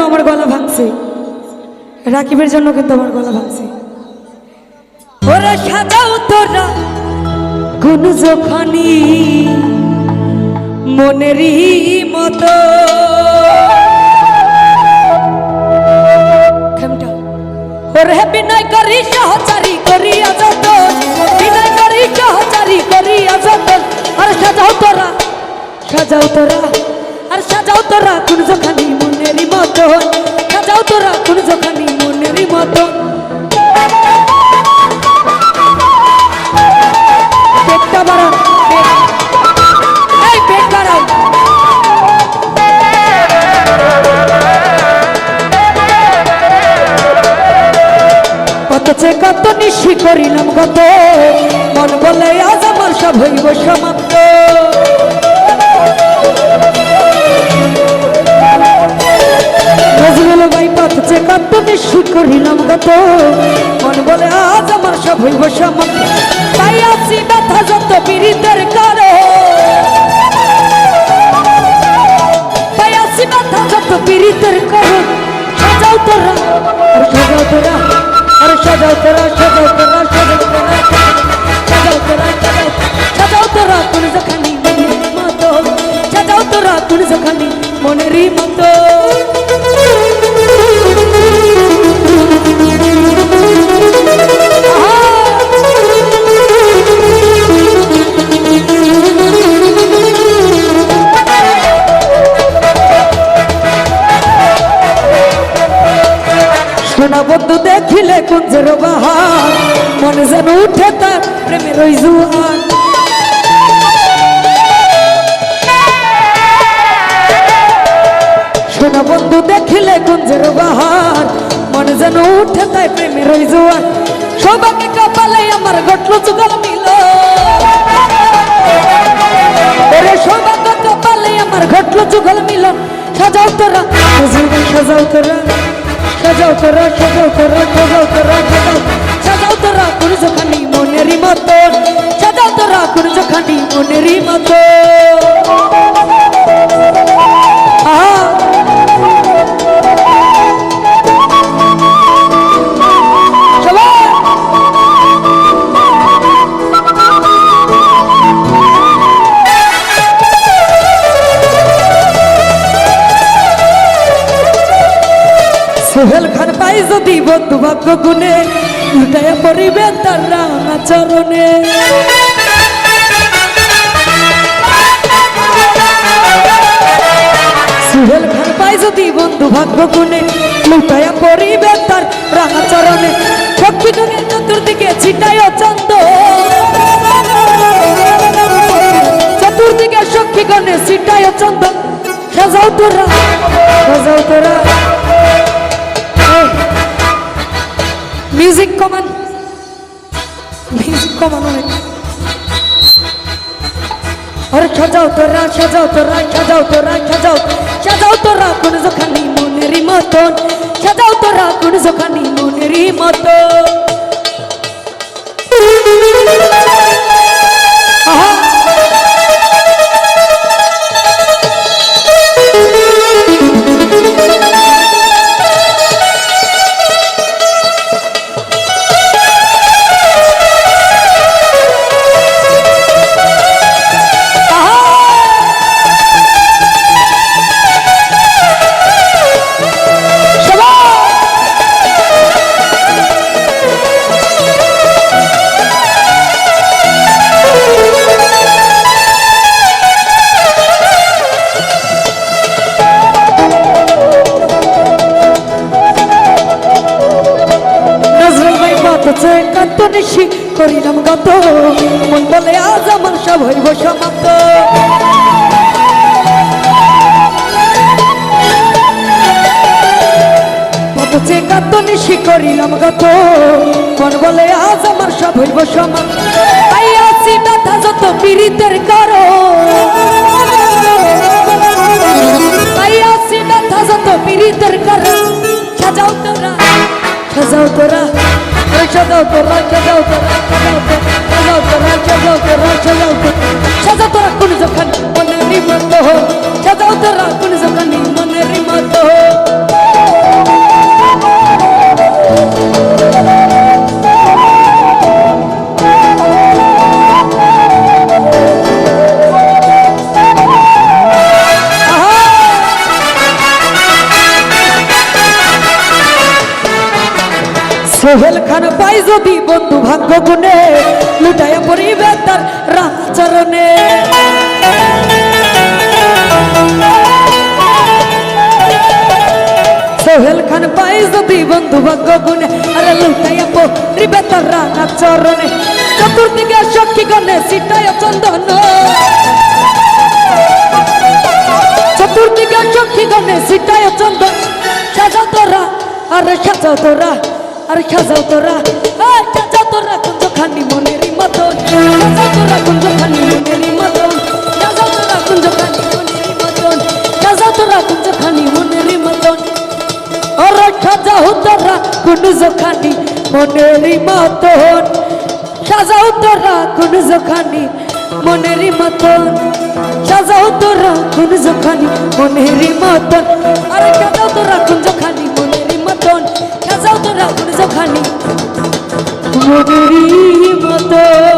জন্য আমার গলা ভাঙছে। রাকিবের জন্য কিন্তু আমার গলা ভাঙছে। ওরা সাজাও তোরা কোন যখনই মনেরই মতো। ওরে বিনয় করি সহচারী চে কত নিশি করিলাম কত মন বলে আজ আমার সব হইব সমাপ্ত। ভাই কত নিশি করিলাম কত মন বলে আজ আমার সব হইব সমাপ্ত। তাই আছি ব্যথা যত তোরা কোন যখানি মনের মতো। সাজাও তোরা কোন যখানি মনেরই মতো। সোনা বন্ধু, দেখিলে কুঞ্জের বাহার। মনে যেন উঠে তার প্রেমের ওই সোনা বন্ধু দেখিলে কুঞ্জের বাহার। মনে যেন উঠে তাই প্রেমের ওই জুয়ার। সৌভাগ্য কপালে আমার ঘটলো যুগল মিল ওরে সৌভাগ্য কপালে আমার ঘটলো যুগল মিল সাজাও তোরা সাজাও তোরা সাজাও তোরা সাজাও তোরা সাজাও তোরা, সাজাও সাজাও তোরা কোন যখানি মনেরই মতো সাজাও তোরা কোন যখানি মনেরই মতো পাই যদি বন্ধু ভাগ্য গুনে লুটাইয়া পড়িবে তার রাঙা চরণে সোহেল খান পাই যদি বন্ধু ভাগ্য গুনে লুটাইয়া পড়িবে তার রাঙা চরণে গণের চতুর্দিকে ছিটাইও চন্দ। চতুর্দিকে সখী গণে ছিটাইও চন্দ। সাজাও তোরা সাজাও তোরা। মিউজিক কমান মিউজিক কমান অনেক আরে সাজাও তোরা সাজাও তোরা সাজাও তোরা সাজাও সাজাও তোরা কোন যখানি মনেরই মতন সাজাও তোরা কোন যখানি মনেরই মতন চেয়ে কত নিশি, করিলাম গত মন বলে আজ আমার সব হইব সমাপ্ত। চেয়ে কত নিশি, করিলাম গত মন বলে আজ আমার সব হইব সমাপ্ত। আই আসি ব্যথা যত পীড়িতের করো সোহেল খান পাই যদি বন্ধু ভাগ্য গুণে লুটায় পরিবে তার রাচরণে সোহেল খান পাই যদি বন্ধু ভাগ্য গুণে, আরে লুটাইয়া পরিবে তার রাচরণে চতুর্দিকে সখী গণে সিটায় চন্দন। চতুর্দিকে সখী গণে সিটায় চন্দন। সাজাও তোরা, আরে সাজাও তোরা। আরে সাজাও তোরা। সাজাও তোরা কুঞ্জ খানি মনেরই মতন। সাজাও তোরা কুঞ্জ খানি মনেরই মতন। সাজাও তোরা কুঞ্জ খানি মনেরই মতন। সাজাও তোরা কুঞ্জ খানি মনেরই মতন। ওরে সাজাও তোরা কুঞ্জ খানি মনেরই মতন। সাজাও তোরা কুঞ্জ খানি মনেরই মতন। সাজাও তোরা কুঞ্জ খানি মতন। চৌধুরী মতো